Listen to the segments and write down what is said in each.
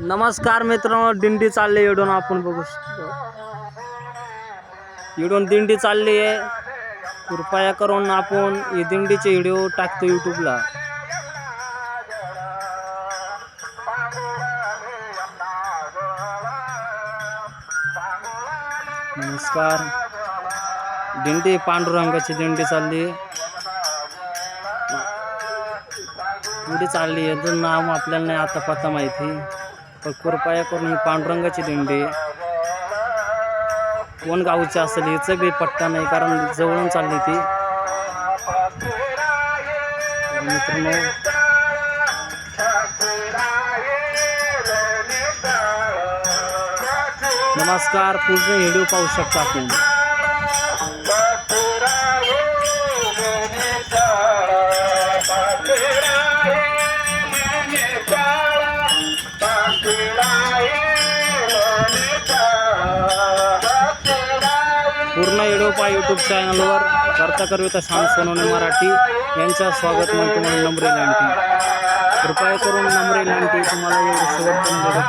नमस्कार मित्रांनो दिंडी चालली येडून आपण बघू शकतो. येडून दिंडी चालली आहे. कृपया करून आपण ही दिंडीचे व्हिडिओ टाकतो यूट्यूबला नमस्कार. दिंडी पांडुरंगाची दिंडी चालली दिंडी चालली आहे. तर नाव आपल्याला नाही आता पत्ता माहिती. पण कृपया करून ही पांडुरंगाची दिंडी. आहे. कोण गावची असेल हिचं बी पट्टा नाही कारण जवळून चालली ती. मित्रांनो नमस्कार पूर्ण व्हिडिओ पाहू शकता आपण. पूर्ण येडोपा यूट्यूब चॅनलवर करता करविता श्याम सोनवणे मराठी. यांचं स्वागत म्हणतो म्हणून नम्रे लांटी कृपया करून नम्रे लांटी तुम्हाला एवढं शेवटपर्यंत बघत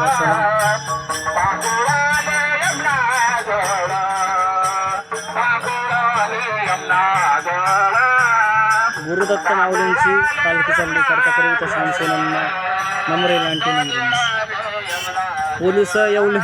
गुरुदत्त माऊलींची पालखी चालली. करता करविता श्याम सोनवणे नम्रे लांटी नम्रे पोलीस एवढे